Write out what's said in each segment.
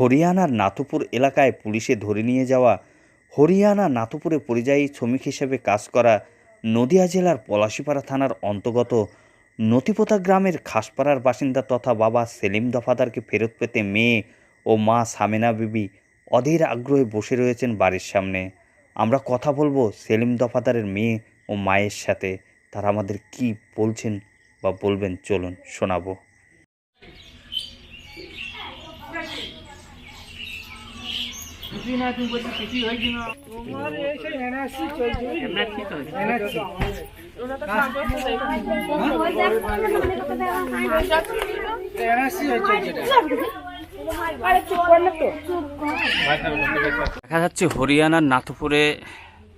হরিয়ানার নাথুপুর এলাকায় পুলিশে ধরে নিয়ে যাওয়া হরিয়ানা নাথুপুরে পরিযায়ী শ্রমিক হিসেবে কাজ করা নদিয়া জেলার পলাশিপাড়া থানার অন্তর্গত নতিপোতা গ্রামের খাসপাড়ার বাসিন্দা তথা বাবা সেলিম দফাদারকে ফেরত পেতে মেয়ে ও মা সামেনা বিবি অধীর আগ্রহে বসে রয়েছেন বাড়ির সামনে। আমরা কথা বলব সেলিম দফাদারের মেয়ে ও মায়ের সাথে। তারা আমাদের কি বলছেন বা বলবেন চলুন শোনাবো। দেখা যাচ্ছে হরিয়ানার নাথপুরে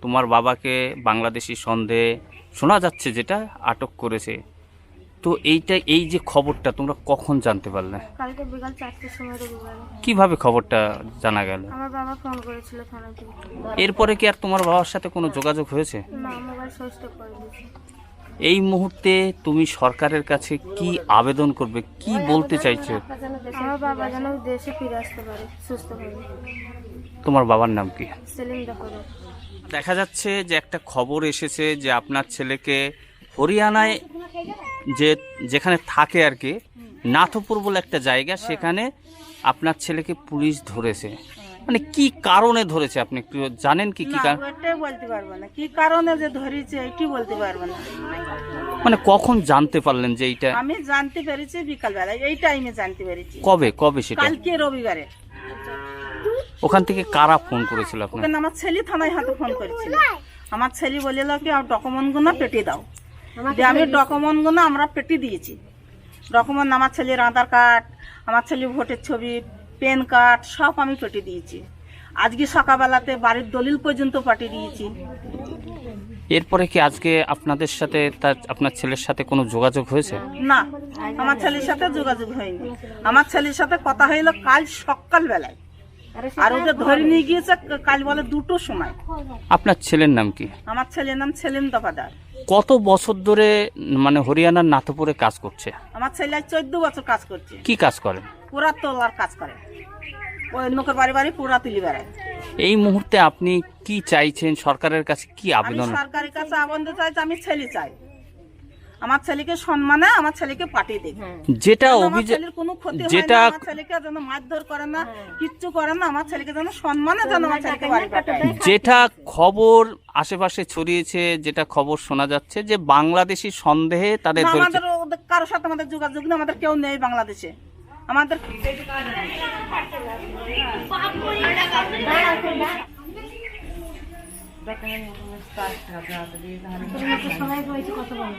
তোমার বাবাকে বাংলাদেশি সন্দেহে শোনা যাচ্ছে যেটা আটক করেছে। তো এইটা এই যে খবরটা তোমরা কখন জানতে পারলে? কালকে বিকাল চারটের সময় রবিবারে কীভাবে খবরটা জানা গেল? আমার বাবা ফোন করেছিল থানা থেকে। এরপরে কি আর তোমার বাবার সাথে কোনো যোগাযোগ হয়েছে? না মোবাইল সুইচ অফ করে এই মুহূর্তে তুমি সরকারের কাছে কি আবেদন করবে? কি বলতে চাইছো? আমার বাবা যেন দেশে ফিরে আসতে পারে তোমার বাবার নাম কি? সেলিম দেখা যাচ্ছে যে একটা খবর এসেছে যে আপনার ছেলেকে হরিয়ানায় যে যেখানে থাকে আর কি নাথপুর বলে একটা জায়গা সেখানে আপনার ছেলেকে পুলিশ ধরেছে। মানে কি কারণে ধরেছে আপনি একটু জানেন কি কি কারণ? বলতে পারব না। কি কারণে যে ধরেছে এটি বলতে পারব না। মানে কখন জানতে পারলেন যে এইটা? আমি জানতে পেরেছি বিকালবেলায় এই টাইমে জানতে পেরেছি। কবে কবে সেটা? কালকে রবিবারে। ওখান থেকে কারা ফোন করেছিল আপনার আমার ছেলে থানায় হাতে ফোন করেছিল। আমার ছেলে বলিল কি ডকুমেন্টগুলো পেটে দাও। যে আমি ডকুমেন্টগুলো আমরা পেটে দিয়েছি। ডকুমেন্ট আমার ছেলের আধার কার্ড আমার ছেলের ভোটের ছবি পেন কার্ড সব আমি পেটে দিয়েছি। আজকে সকালবেলাতে বাড়ির দলিল পর্যন্ত পাঠিয়ে দিয়েছি। এরপরে কি আজকে আপনাদের সাথে তার আপনার ছেলের সাথে কোনো যোগাযোগ হয়েছে? না আমার ছেলের সাথে যোগাযোগ হয়নি। আমার ছেলের সাথে কথা হইল কাল সকাল বেলায় আর ওদের ধরে নিয়ে গিয়েছে কাল বলে দুটো সময়। আপনার ছেলের নাম কি? আমার ছেলের নাম ছেলেন দফাদার। কত বছর ধরে মানে হরিয়ানার নাথপুরে কাজ করছে? আমার ছেলে চোদ্দ বছর কাজ করছে। কি কাজ করেন পুরা তোলার কাজ করে। ওই লোকের বাড়ি বাড়ি পুরা তুলি বেড়ায়। এই মুহূর্তে আপনি কি চাইছেন? সরকারের কাছে কি আবেদন? সরকারের কাছে আবেদন চাইছে আমি ছেলে চাই। আমার ছেলেকে সম্মানে আমার ছেলেকে পাঠিয়ে দিই যেটা কোনো ক্ষতি যেটা আমার ছেলেকে যেন মারধর করে না কিচ্ছু করে না আমার ছেলেকে যেন সম্মানে যেন আমার ছেলেকে বাড়ি পাঠায় যেটা খবর আশেপাশে ছড়িয়েছে যেটা খবর শোনা যাচ্ছে যে বাংলাদেশি সন্দেহে তাদের না, আমাদের কারোর সাথে আমাদের যোগাযোগ নেই আমাদের কেউ নেই বাংলাদেশে। আমাদের বলছে কত বলো